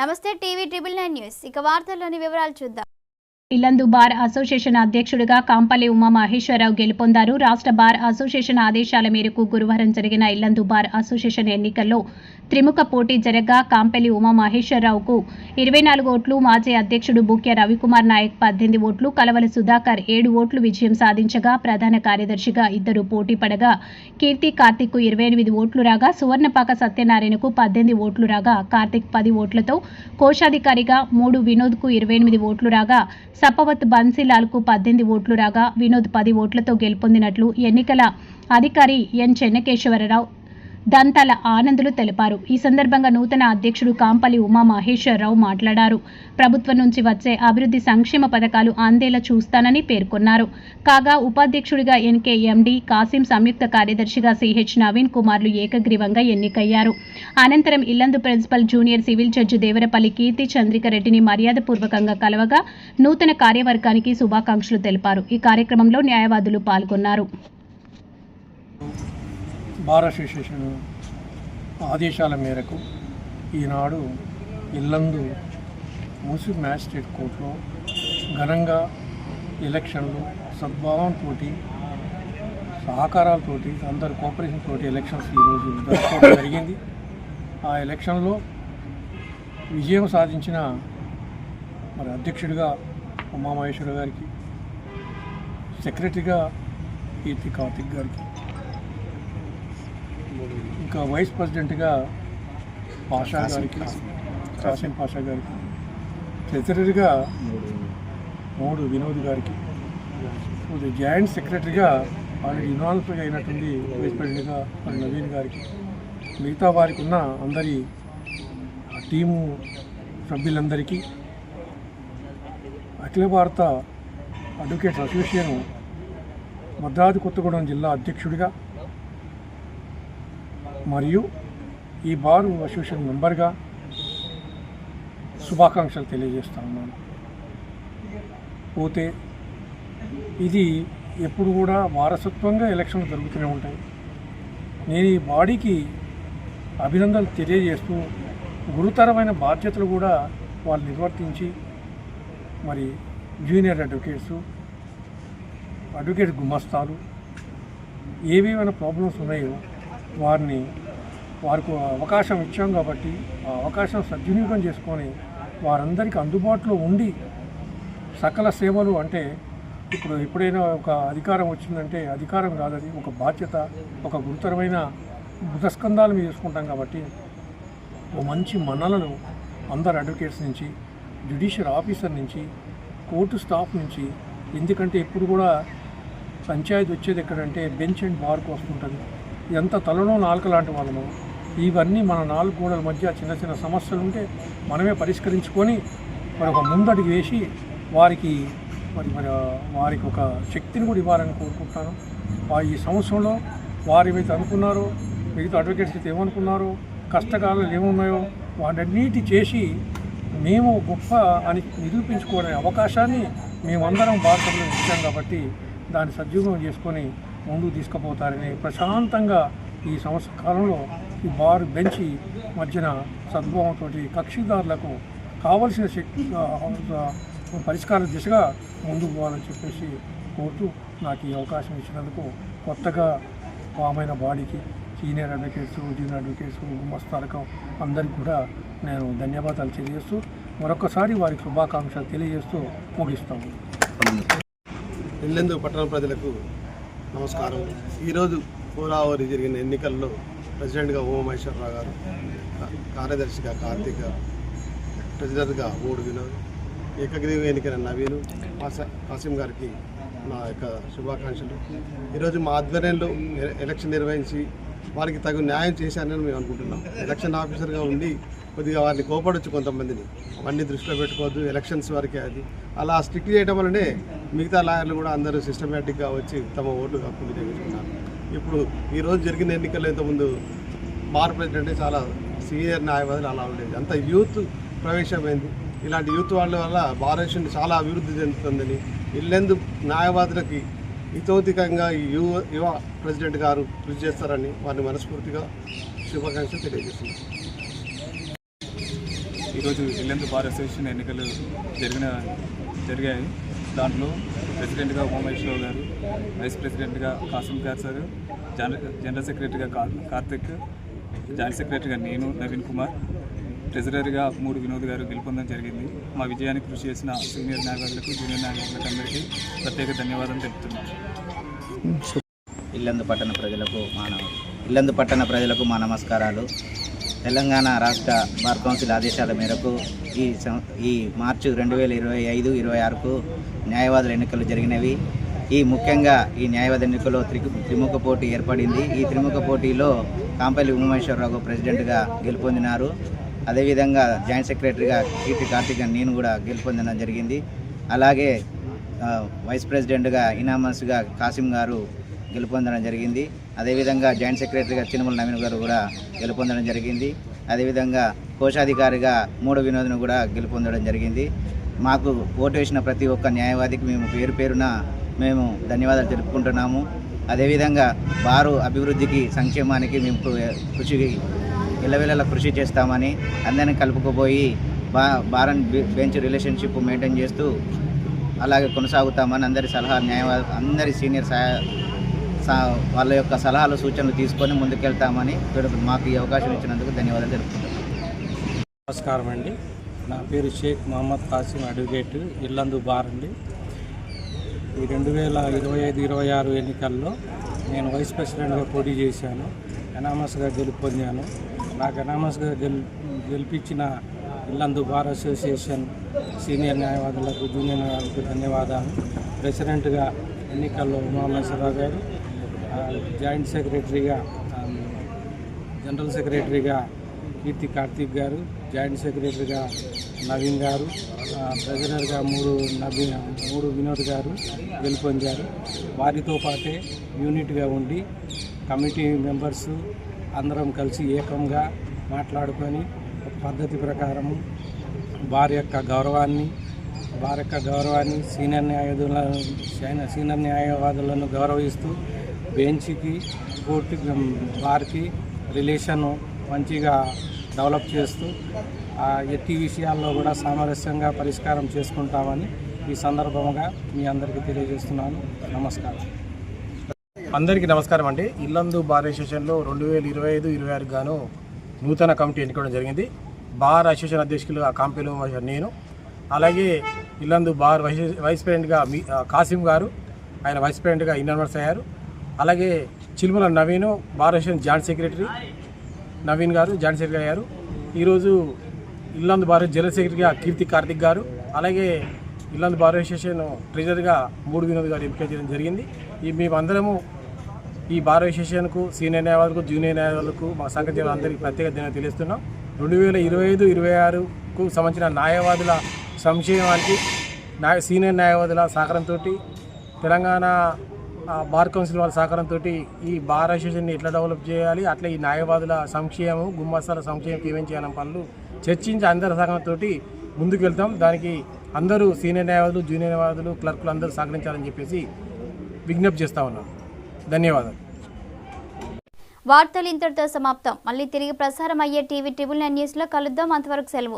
నమస్తే TV triple nine news. ఇక వార్తల్లోని వివరాలు చూద్దాం. ఇల్లందు బార్ అసోసియేషన్ అధ్యక్షుడిగా కాంపల్లి ఉమా మహేశ్వరరావు గెలుపొందారు. రాష్ట్ర బార్ అసోసియేషన్ ఆదేశాల మేరకు గురువారం జరిగిన ఇల్లందు బార్ అసోసియేషన్ ఎన్నికల్లో త్రిముఖ పోటీ జరగా కాంపెల్లి ఉమా మహేశ్వరరావుకు ఇరవై నాలుగు ఓట్లు మాజీ అధ్యక్షుడు బుక్య రవికుమార్ నాయక్ పద్దెనిమిది ఓట్లు కలవల సుధాకర్ ఏడు ఓట్లు విజయం సాధించగా ప్రధాన కార్యదర్శిగా ఇద్దరు పోటీ పడగా కీర్తి కార్తిక్కు ఇరవై ఎనిమిది ఓట్లు రాగా సువర్ణపాక సత్యనారాయణకు పద్దెనిమిది ఓట్లు రాగా కార్తిక్ పది ఓట్లతో కోశాధికారిగా మూడు వినోద్కు ఇరవై ఎనిమిది ఓట్లు రాగా సపవత్ బన్సీలాల్కు పద్దెనిమిది ఓట్లు రాగా వినోద్ పది ఓట్లతో గెలుపొందినట్లు ఎన్నికల అధికారి ఎన్. చెన్నకేశ్వరరావు దంతాల ఆనందులు తెలిపారు. ఈ సందర్భంగా నూతన అధ్యక్షుడు కాంపల్లి ఉమా మహేశ్వరరావు మాట్లాడారు. ప్రభుత్వం నుంచి వచ్చే అభివృద్ధి సంక్షేమ పథకాలు అందేలా చూస్తానని పేర్కొన్నారు. కాగా ఉపాధ్యక్షుడిగా ఎన్కే ఎండి కాసిం సంయుక్త కార్యదర్శిగా సిహెచ్ నవీన్ కుమార్లు ఏకగ్రీవంగా ఎన్నికయ్యారు. అనంతరం Yellandu principal junior civil judge Devarapalli Keerthi Chandrika రెడ్డిని మర్యాదపూర్వకంగా కలవగా నూతన కార్యవర్గానికి శుభాకాంక్షలు తెలిపారు. ఈ కార్యక్రమంలో న్యాయవాదులు పాల్గొన్నారు. బార్ అసోసియేషన్ ఆదేశాల మేరకు ఈనాడు ఇల్లందు మూసి మ్యాజిస్ట్రేట్ కోర్టులో ఘనంగా ఎలక్షన్లు సద్భావంతో సహకారాలతోటి అందరి కోఆపరేషన్ తోటి ఎలక్షన్స్ ఈరోజు జరుపుకోవడం జరిగింది. ఆ ఎలక్షన్లో విజయం సాధించిన మరి అధ్యక్షుడిగా ఉమామహేశ్వర గారికి సెక్రటరీగా కీర్తి కార్తిక్ గారికి ఇంకా వైస్ ప్రెసిడెంట్గా పాషా గారికి కాసిం. పాషా గారికి సెక్రటరీగా మూడు వినోద్ గారికి జాయింట్ సెక్రటరీగా ఆల్రెడీ ఇన్వాల్వ్ అయినటువంటి వైస్ ప్రెసిడెంట్గా నవీన్ గారికి మిగతా వారికి ఉన్న అందరి టీము సభ్యులందరికీ అఖిల భారత అడ్వకేట్స్ అసోసియేషన్ భద్రాద్రి కొత్తగూడెం జిల్లా అధ్యక్షుడిగా మరియు ఈ బారు అసోసియేషన్ మెంబర్గా శుభాకాంక్షలు తెలియజేస్తా ఉన్నాను. పోతే ఇది ఎప్పుడు కూడా వారసత్వంగా ఎలక్షన్లు జరుగుతూనే ఉంటాయి. నేను ఈ బాడీకి అభినందనలు తెలియజేస్తూ గురుతరమైన బాధ్యతలు కూడా వాళ్ళు నిర్వర్తించి మరి జూనియర్ అడ్వకేట్స్ అడ్వకేట్ గుమస్తాలు ఏవేమైనా ప్రాబ్లమ్స్ ఉన్నాయో వారిని వారికి అవకాశం ఇచ్చాం కాబట్టి ఆ అవకాశం సద్వినియోగం చేసుకొని వారందరికీ అందుబాటులో ఉండి సకల సేవలు అంటే ఇప్పుడు ఎప్పుడైనా ఒక అధికారం వచ్చిందంటే అధికారం కాదది ఒక బాధ్యత ఒక గురుతరమైన బుధస్కంధాలు మేము చేసుకుంటాం కాబట్టి ఓ మంచి మన్నలను అందరు అడ్వకేట్స్ నుంచి జ్యుడిషియల్ ఆఫీసర్ నుంచి కోర్టు స్టాఫ్ నుంచి ఎందుకంటే ఎప్పుడు కూడా పంచాయతీ వచ్చేది ఎక్కడంటే బెంచ్ అండ్ బార్కు వస్తుంటుంది ఎంత తలనో నాలుక లాంటి వాళ్ళము ఇవన్నీ మన నాలుగు గోడల మధ్య చిన్న చిన్న సమస్యలు ఉంటే మనమే పరిష్కరించుకొని మరి ఒక ముందడుగు వేసి వారికి మరి మరి వారికి ఒక శక్తిని కూడా ఇవ్వాలని కోరుకుంటున్నాను ఈ సంవత్సరంలో వారు ఏమైతే అనుకున్నారో మిగతా అడ్వకేట్స్ అయితే ఏమనుకున్నారో కష్టకాలాలు ఏమున్నాయో వాటన్నిటి చేసి మేము గొప్ప అని నిరూపించుకోవడానికి అవకాశాన్ని మేమందరం బాధ్యతలు ఇచ్చాం కాబట్టి దాన్ని సద్వినియోగం చేసుకొని ముందుకు తీసుకుపోతారని ప్రశాంతంగా ఈ సంవత్సర కాలంలో ఈ బార్ బెంచి మధ్యన సద్భావంతో కక్షిదారులకు కావలసిన శక్తి పరిష్కార దిశగా ముందుకు పోవాలని చెప్పేసి కోరుతూ నాకు ఈ అవకాశం ఇచ్చినందుకు కొత్తగా పామైన బాడీకి సీనియర్ అడ్వకేట్స్ జూనియర్ అడ్వకేట్స్ గుమస్తారకం అందరికీ కూడా నేను ధన్యవాదాలు తెలియజేస్తూ మరొకసారి వారికి శుభాకాంక్షలు తెలియజేస్తూ ముగిస్తాము ఎల్లెందు పట్టణ ప్రజలకు నమస్కారం. ఈరోజు పూరావరి జరిగిన ఎన్నికల్లో ప్రెసిడెంట్గా ఉమామహేశ్వరరావు గారు కార్యదర్శిగా కార్తీక ట్రెజరర్గా మూడు వినోద్ ఏకగ్రీవ ఎన్నికైన నవీన్ కాసిం గారికి నా యొక్క శుభాకాంక్షలు. ఈరోజు మా ఆధ్వర్యంలో ఎలక్షన్ నిర్వహించి వారికి తగు న్యాయం చేశానని మేము అనుకుంటున్నాం. ఎలక్షన్ ఆఫీసర్గా ఉండి కొద్దిగా వారిని కోపడొచ్చు కొంతమందిని. అవన్నీ దృష్టిలో పెట్టుకోవద్దు ఎలక్షన్స్ వరకే అది. అలా స్ట్రిక్ట్ చేయడం వల్లనే మిగతా లాయర్లు కూడా అందరూ సిస్టమేటిక్గా వచ్చి తమ ఓట్లు హక్కు వినియోగించుకున్నారు. ఇప్పుడు ఈరోజు జరిగిన ఎన్నికల్లో ఇంతకుముందు బార్ ప్రెసిడెంట్ చాలా సీనియర్ న్యాయవాదులు అలా ఉండేది. అంత యూత్ ప్రవేశమైంది. ఇలాంటి యూత్ వాళ్ళ వల్ల భారతదేశం చాలా అభివృద్ధి చెందుతుందని ఇల్లెందు న్యాయవాదులకి హితోధికంగా ఈ యువ యువ ప్రెసిడెంట్ గారు కృషి చేస్తారని వారిని మనస్ఫూర్తిగా శుభాకాంక్షలు తెలియజేస్తున్నారు ఈరోజు ఇల్లెందు బార్ అసోసియేషన్ ఎన్నికలు జరిగిన జరిగాయి. దాంట్లో ప్రెసిడెంట్గా ఉమామహేశ్వరరావు గారు వైస్ ప్రెసిడెంట్గా కాసిం గారు సార్ జనరల్ జనరల్ సెక్రటరీగా కార్తిక్ జాయింట్ సెక్రటరీగా నేను నవీన్ కుమార్ ట్రెజరీగా మూడు వినోద్ గారు గెలుపొందడం జరిగింది. మా విజయానికి కృషి చేసిన సీనియర్ నాయకులకు జూనియర్ నాయకులకు అందరికీ ప్రత్యేక ధన్యవాదాలు తెలుపుతున్నాను. ఇల్లందు పట్టణ ప్రజలకు మా ఇల్లందు పట్టణ ప్రజలకు మా నమస్కారాలు. తెలంగాణ రాష్ట్ర బార్ కౌన్సిల్ ఆదేశాల మేరకు ఈ సం- ఈ మార్చి రెండు వేల ఇరవై ఐదు ఇరవై ఆరుకు న్యాయవాదుల ఎన్నికలు జరిగినవి. ఈ ముఖ్యంగా ఈ న్యాయవాద ఎన్నికల్లో త్రి త్రిముఖ పోటీ ఏర్పడింది. ఈ త్రిముఖ పోటీలో కాంపల్లి ఉమామేశ్వరరావు ప్రెసిడెంట్గా గెలుపొందినారు. అదేవిధంగా జాయింట్ సెక్రటరీగా కీర్తి కార్తిక్ నేను కూడా గెలుపొందడం జరిగింది. అలాగే వైస్ ప్రెసిడెంట్గా ఇనామస్గా కాసిం గారు గెలుపొందడం జరిగింది. అదేవిధంగా జాయింట్ సెక్రటరీగా చినుమల నవీన్ గారు కూడా గెలుపొందడం జరిగింది. అదేవిధంగా కోశాధికారిగా మూడు వినోద్ను కూడా గెలుపొందడం జరిగింది. మాకు ఓటు వేసిన ప్రతి ఒక్క న్యాయవాదికి మేము పేరు పేరున మేము ధన్యవాదాలు తెలుపుకుంటున్నాము. అదేవిధంగా వారు అభివృద్ధికి సంక్షేమానికి మేము కృషి ఇళ్ళవేళ కృషి చేస్తామని అందరిని కలుపుకుపోయి బా బారన్ బెంచ్ రిలేషన్షిప్ మెయింటైన్ చేస్తూ అలాగే కొనసాగుతామని అందరి సలహా న్యాయవాద అందరి సీనియర్ సహాయ వాళ్ళ యొక్క సలహాలు సూచనలు తీసుకొని ముందుకెళ్తామని మాకు ఈ అవకాశం ఇచ్చినందుకు ధన్యవాదాలు తెలుపుతున్నాను నమస్కారం అండి. నా పేరు షేక్ మహమ్మద్ కాసిం అడ్వకేట్ ఇల్లందు బార్ అండి. ఈ రెండు వేల ఇరవై ఐదు ఇరవై ఆరు ఎన్నికల్లో నేను వైస్ ప్రెసిడెంట్గా పోటీ చేశాను. ఎనామస్గా గెలుపొందాను. నాకు ఎనామస్గా గెలు గెలిపించిన ఇల్లందు బార్ అసోసియేషన్ సీనియర్ న్యాయవాదులకు జూనియర్ న్యాయవాదులకు ధన్యవాదాలు. ప్రెసిడెంట్గా ఎన్నికల్లో ఉమామేశ్వరరావు గారు జాయింట్ సెక్రటరీగా జనరల్ సెక్రటరీగా కీర్తి కార్తీక్ గారు జాయింట్ సెక్రటరీగా నవీన్ గారు ఆ, ట్రెజరర్గా మూడు నవీన్ మూడు వినోద్ గారు గెలుపొందారు వారితో పాటే యూనిట్గా ఉండి కమిటీ మెంబర్స్ అందరం కలిసి ఏకంగా మాట్లాడుకొని ఒక పద్ధతి ప్రకారము వారి యొక్క గౌరవాన్ని వారి యొక్క గౌరవాన్ని సీనియర్ న్యాయవాదులను సీనియర్ న్యాయవాదులను గౌరవిస్తూ బెంచ్కి పూర్తి వారికి రిలేషన్ మంచిగా డెవలప్ చేస్తూ ఆ ఎట్టి విషయాల్లో కూడా సామరస్యంగా పరిష్కారం చేసుకుంటామని ఈ సందర్భంగా మీ అందరికీ తెలియజేస్తున్నాను. నమస్కారం. అందరికీ నమస్కారం అండి. ఇల్లందు బార్ అసోసియేషన్లో రెండు వేల ఇరవై ఐదు ఇరవై ఆరు గాను నూతన కమిటీ ఎన్నుకోవడం జరిగింది. బార్ అసోసియేషన్ ఆ కంపెనీలో నేను. అలాగే ఇల్లందు బార్ వైస్ వైస్ ప్రెసిడెంట్గా మీ కాసిం గారు ఆయన వైస్ ప్రెసిడెంట్గా ఇన్నర్వర్స్ అయ్యారు. అలాగే చిల్మల నవీన్ భారతదేశం జాయింట్ సెక్రటరీ. నవీన్ గారు జాయింట్ సెక్రటరీ అయ్యారు. ఈరోజు ఇల్లందు భారత జనరల్ సెక్రటరీగా కీర్తి కార్తిక్ గారు అలాగే ఇల్లందు బార్ అసోసియేషన్ ట్రెజరర్గా మూడు వినోద్ గారు ఎంపిక చేయడం జరిగింది. ఈ మేమందరము ఈ బార్ అసోసియేషన్కు సీనియర్ న్యాయవాదులకు జూనియర్ న్యాయవాదులకు మా సంఘ అందరికీ ప్రత్యేక ధన్యవాదాలు తెలియస్తున్నాం రెండు వేల ఇరవై ఐదు ఇరవై ఆరుకు సంబంధించిన న్యాయవాదుల సంక్షేమానికి న్యాయ సీనియర్ న్యాయవాదుల సహకారంతో తెలంగాణ బార్ కౌన్సిల్ వాళ్ళ సహకారంతో ఈ బార్ అసోసియేషన్ని ఎట్లా డెవలప్ చేయాలి? అట్లా ఈ న్యాయవాదుల సంక్షేమం గుమ్మస్తాల సంక్షేమం ఏమేం చేయాలని పనులు చర్చించి అందరి సహకారంతో ముందుకు వెళ్తాం. దానికి అందరూ సీనియర్ న్యాయవాదులు జూనియర్ న్యాయవాదులు క్లర్కులు అందరూ సహకరించాలని చెప్పేసి విజ్ఞప్తి చేస్తా ఉన్నాను ధన్యవాదాలు. వార్తలు ఇంతటితో సమాప్తం. మళ్ళీ తిరిగి ప్రసారం అయ్యే టీవీ ట్రిబుల్ నైన్ న్యూస్లో కలుద్దాం. అంతవరకు సెలవు.